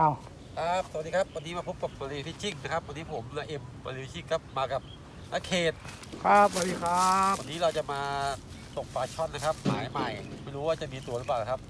อ้าวครับสวัสดีครับวันนี้มาพบกับบริฟิชชิ่งนะครับวันนี้ผมและเอ็มบริฟิชชิ่งครับมากับนักเขตครับสวัสดีครับวันนี้เราจะมาตกปลาช่อนนะครับหมายใหม่ไม่รู้ว่าจะมีตัวหรือเปล่าครับ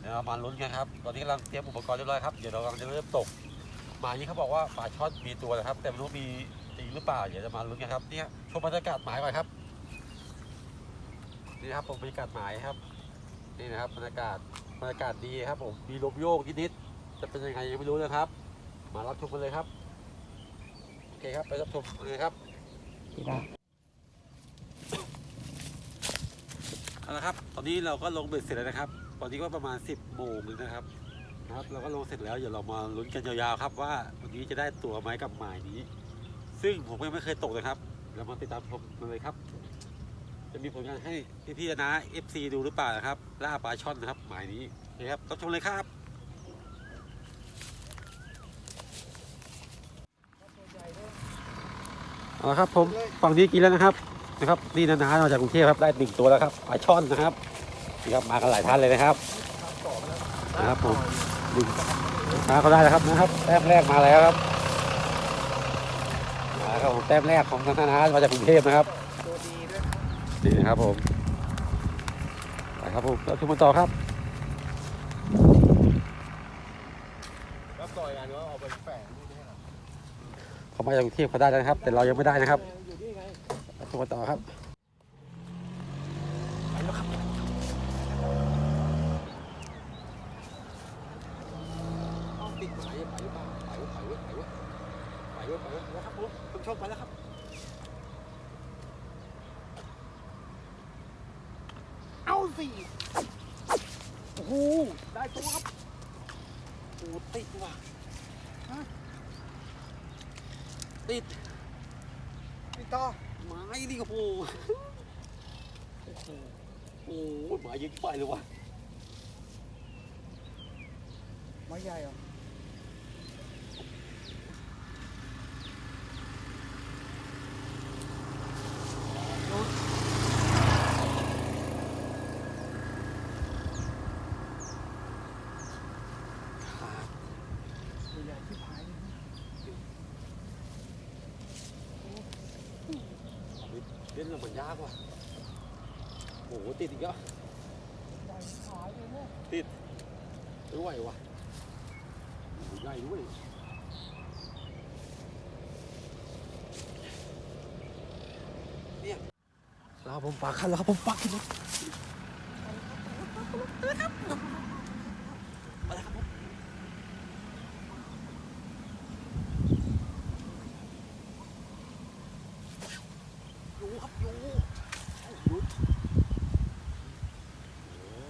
เดี๋ยวเรามาลุ้นกันครับตอนนี้กำลังเตรียมอุปกรณ์เรียบร้อยครับเดี๋ยวเรากำลังจะเริ่มตกหมายนี้เขาบอกว่าปลาช่อนมีตัวนะครับ แต่ไม่รู้มีจริงหรือเปล่าเดี๋ยวจะมาลุ้นกันครับเนี่ยชมบรรยากาศหมายก่อนครับนี่นะครับผมบรรยากาศหมายครับนี่นะครับบรรยากาศบรรยากาศดีครับผมมีลมโยกนิดๆ จะเป็นยังไงยังไม่รู้นะครับ มารับชมกันเลยครับ โอเคครับ ไปรับชมเลยครับพี่นะเอาละครับ ตอนนี้เราก็ลงเบ็ดเสร็จแล้วนะครับ ตอนนี้ก็ประมาณ 10โมงเลยนะครับนะครับ เราก็ลงเสร็จแล้วเดี๋ยวเรามาลุ้นกันยาวๆครับ ว่าวันนี้จะได้ตัวไหมกับหมายนี้ ซึ่งผมยังไม่เคยตกนะครับ เรามาติดตามชมกันเลยครับ จะมีผลงานให้พี่ๆนะ FC ดูหรือเปล่านะครับล่าปลาช่อนนะครับ หมายนี้โอเคครับรับชมเลยครับ เอาละครับผมฝั่งนี้กินแล้วนะครับนะครับนี่นานามาจากกรุงเทพครับได้หนึ่งตัวแล้วครับปลาช่อนนะครับนี่ครับมากันหลายท่านเลยนะครับนะครับผมหนึ่งมาเขาได้แล้วครับนะครับแต้มแรกมาแล้วครับมาครับผมแต้มแรกของนานามาจากกรุงเทพนะครับตัวดีด้วยนี่นะครับผมไปครับผมแล้วทุกคนต่อครับแล้วปล่อยกันว่าเอาไปแฝง เขามาจากกรุงเทพเขาได้แล้วนะครับ แต่เรายังไม่ได้นะครับอยู่นี่ไงแล้วต่อครับเอาติดไหมไปหรือครับผมคุณชมไปแล้วครับเอาสิโอ้โหได้ตัวครับโอ้ติดว่ะ ติดติดต่อไม้นี่โอ้โหโอ้โหโอ้โหหมายยิงไปเลยว่ะไม้ใหญ่เหรอตัวใหญ่ที่ผายเลยนะ เล่นแล้วมันยากว่ะโอ้โหติดอีกแล้วติดไม่ไหวว่ะโอ้โหใหญ่ด้วยเนี่ยเราผมปักคันแล้วผมปักขึ้นรถมาแล้วครับผมอยู่ครับอยู่เอาหลุดโอ้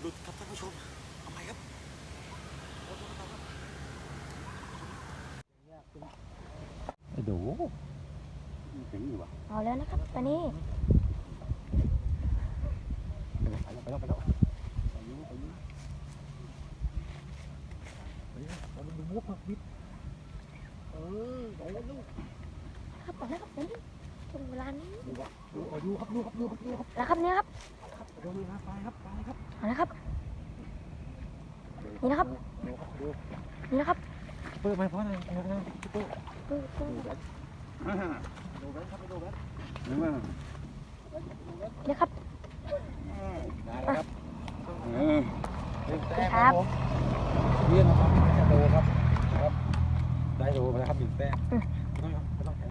หลุดครับท่านผู้ชมทำไมครับเอาตัวต่อครับ ไอ้ดูถึงอยู่วะเอาแล้วนะครับตอนนี้ไปแล้วไปแล้วไปแล้วไปยูไปยูไปยูเราดูมุกมาบิดเออโดนลูกครับเอาแล้วครับตอนนี้ถึงเวลานี้ดูวะดูเอายูครับยูครับยูครับยูครับแล้วครับเนี่ยครับโดนนะไปครับไปครับเอาแล้วครับนี่นะครับดูครับดูนี่นะครับ เปิดไปเพราะอะไรนะนะเปิดดูดูดูแบนดูแบนครับไปดูแบนนึกว่านี่ครับได้แล้วครับเออดึงแต้มครับเยี่ยมนะครับจะโดครับครับ ได้โดมาแล้วครับหนึ่งแต้มไม่ต้องต้องแข่ง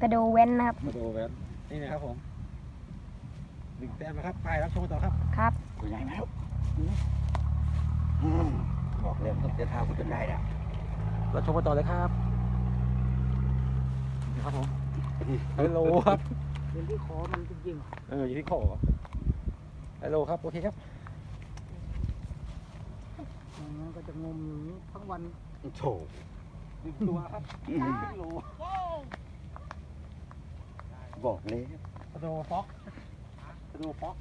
กระโดเว้นนะครับมาดูแบนนี่นะครับผมหนึ่งแต้มนะครับไปรับชมต่อครับ ครับตัวใหญ่แล้วบ อกเลยว่าจะทำคุณได้เนี่ยเราชมกันต่อเลยครับนี่ครับผมฮัลโหลครับเดี๋ยวที่คอมันจริงเอออยู่ที่ขอฮัลโหลครับ โอเคครับๆอย่างนั้นก็จะงมอยู่อย่างนี้ทั้งวันโถหนึ่งตัวครับครึ่งโลบอกเลยกระโดดฟอกกระโดดฟอก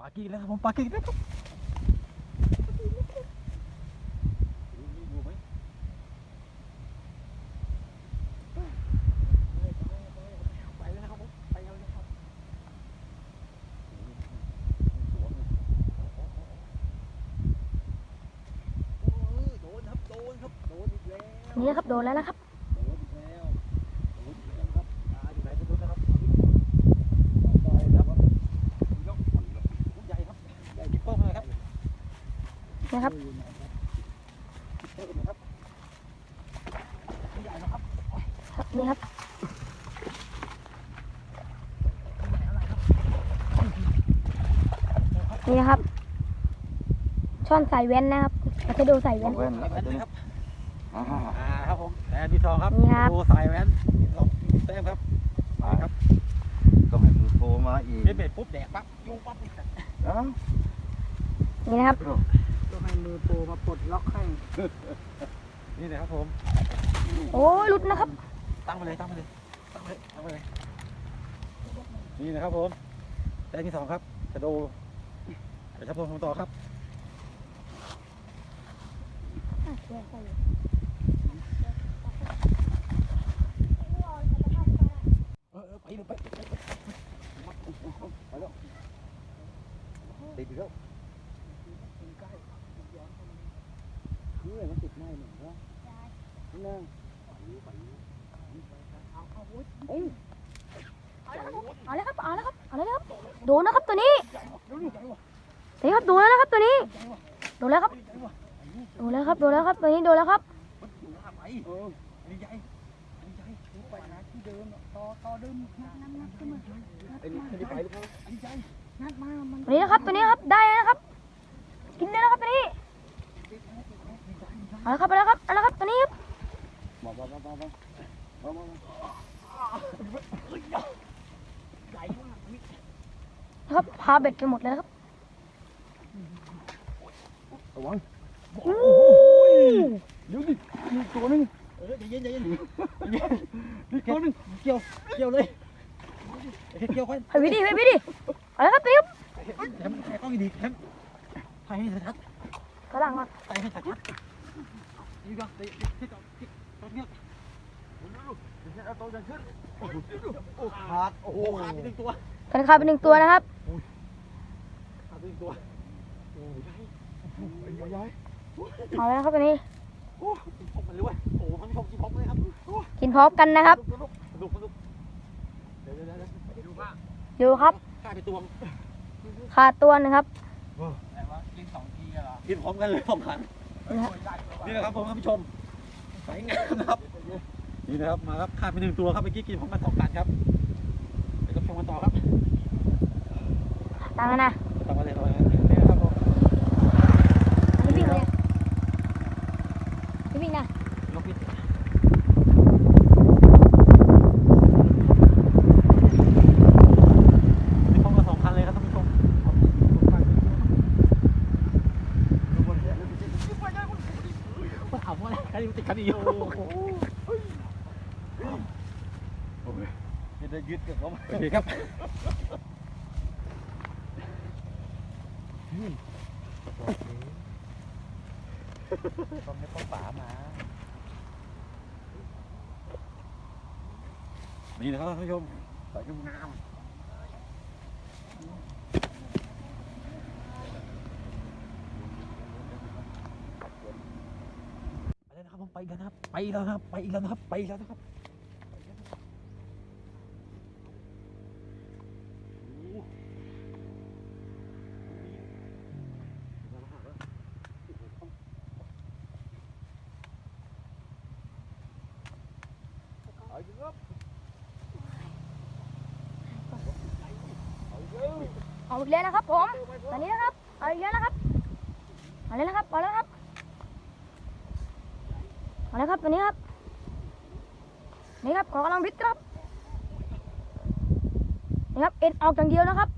ปากี้แล้วครับผมปากี้แล้วครับนี่ครับโดนแล้วนะครับ นะครับเออนะครับใหญ่นะครับครับนี่ครับนี่นะครับ ช่อนสายแว้นนะครับเราจะดูสายแว้นแว่นนะครับอ่าอ่าครับผมแอนที่สองครับนี่ครับโอ้สายแว้นลองแต้มครับมาครับก็ให้มือโทรมาอีกเบ็ดเบ็ดปุ๊บแดกปั๊บยุงปั๊บเอ้านี่นะครับก็ ให้มือโทรมาปลดล็อกให้นี่นะครับผม โอ้ยหลุดนะครับ ตั้งไปเลยตั้งไปเลยตั้งไปเลยตั้งไปเลย นี่นะครับผมแต้มที่สองครับจะดูเดี๋ยวชับผมต่อครับเออเออไปเลยไปไปไปไปไปแล้วติดอยู่แล้ว คือมันติดไม้หนึ่งนะนั่งเอาแล้วครับเอาแล้วครับเอาแล้วครับโดนนะครับตัวนี้นี่ครับโดนแล้วนะครับตัวนี้โดนแล้วครับโดนแล้วครับโดนแล้วครับตัวนี้โดนแล้วครับอยู่หน้าไปเอออันนี้ใหญ่อันนี้ใหญ่ไปหาที่เดิมต่อต่อเดิมงัดงัดงัดขึ้นมาไอ้นี่ไอ้นี่ไปหรือเปล่าอันนี้ใหญ่งัดมามันตัวนี้นะครับตัวนี้นะครับได้แล้วนะครับกินได้แล้วครับตัวนี้ เอาละครับเอาละครับเอาละครับตัวนี้ครับมามามามามามามาครับพาเบ็ดไปหมดเลยครับระวังโอู้เดี๋ยวดิมีตัวนึงเออใจเย็นใจเย็นมีตัวนึงเกี่ยวเกี่ยวเลยเกี่ยวค่อยไปวิดีไปวิดีเอาละครับตัวนี้ครับแถมแถมต้องดีแถมถ่ายให้ชัดกระลังมาๆถ่ายให้ชัดๆ นี่ก็ที่ที่ต่อที่ตอนเนี้ยเอาตัวจะขึ้นโอ้ขาดโอ้โหขาดไปหนึ่งตัวกันคาไปหนึ่งตัวนะครับขาดไปหนึ่งตัวโอ้ยใหญ่เอาแล้วครับตัวนี้โอ้พกมันเลยเว้ยโอ้ท่านผู้ชมกินพกเลยครับกินพร้อมกันนะครับสนุกสนุกสนุกเดี๋ยวเดี๋ยวเดี๋ยวดูว่าดูครับฆ่าไปตัวขาดตัวนึงครับกินสองทีเหรอกินพร้อมกันเลยสองครั้ง นี่นะครับผมท่านผู้ชมสวยงามนะครับ นี่นะครับมาครับขาดไปหนึ่งตัวครับเมื่อกี้กินพร้อมกันสองกันครับเดี๋ยวก็ชมกันต่อครับตังค์นะต่อมาเลยต่อมาเลยนี่นะครับผมอันนี้วิ่งเลยนี่วิ่งนะ ยกพิษนี่พร้อมกันสองคันเลยครับท่านผู้ชม ดูบนเรือแล้วดูสิ มันถามว่าอะไรคันนี้มันติดคันนี้อยู่ จะได้ยึดกับไหมโอเคครับต้องให้ป้าป๋ามา นี่นะครับท่านผู้ชมสวยงามไปแล้วนะครับผมไปแล้วนะครับ ไปแล้วนะครับ ไปแล้วนะครับ ไปแล้วนะครับ เอาอีกแล้วนะครับ ผมตอนนี้นะครับเอาอีกแล้วนะครับเอาแล้วนะครับเอาแล้วครับเอาแล้วครับตัวนี้ครับนี่ครับขอกำลังวิทย์ครับนี่ครับเอ็นออกอย่างเดียวนะครับ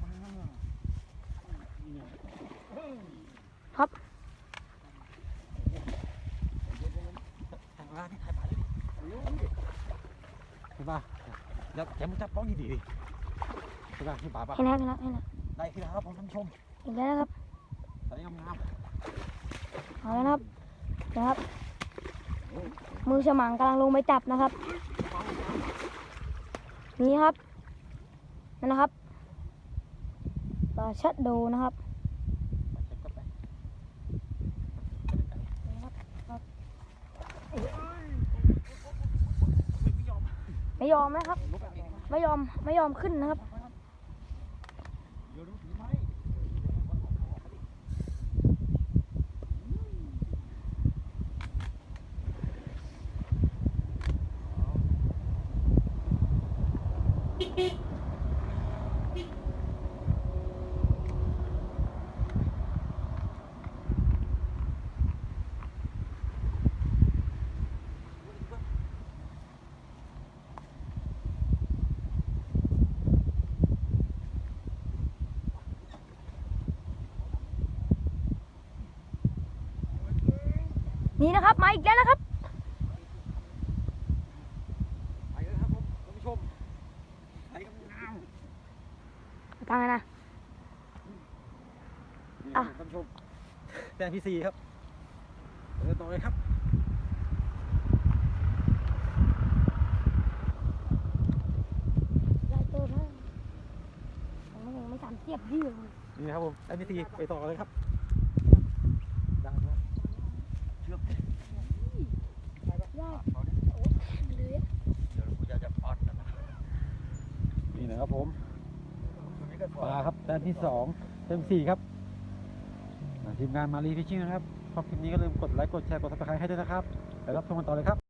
คนนี้นะ ทางร้านที่ถ่ายไปเลยดิเห็น ป่ะแล้วแกมึงจับป้องดีๆดิเห็นป่ะที่ป่าป่ะเห็นแล้วเห็นแล้วเห็นแล้วได้ที่แล้วครับผมท่านผู้ชมอีกแล้วนะครับสวยงามเอาแล้วนะครับนะครับ มือฉมังกำลังลงไปจับนะครับ นี่ครับนั่นนะครับต่อชัดโดนะครับ เช็คก็ไป ไม่ยอมนะครับ ไม่ยอมไม่ยอมขึ้นนะครับ เดี๋ยวดูถือไม้ นี่นะครับ มาอีกแล้วนะครับไปเลยครับผมท่านผู้ชมไปกับน้ำทางไหนนะนี่อะท่านผู้ชมแต้มที่สี่ครับเดินต่อเลยครับยายเติมนะผมยังไม่ทันเทียบยืดเลยนี่นะครับผมแต้มที่สี่ไปต่อกันเลยครับดังครับ ยายเลย เดี๋ยวกูจะจะพอดนะ นี่นะครับผมตรงนี้ก็พปอลาครับแต้มที่สองแต้มสี่ครับอ่าทีมงานมารีฟิชชิ่งนะครับชอบคลิปนี้ก็ลืมกดไลค์กดแชร์กดซับสไครต์ให้ด้วยนะครับไปรับชมกันต่อเลยครับ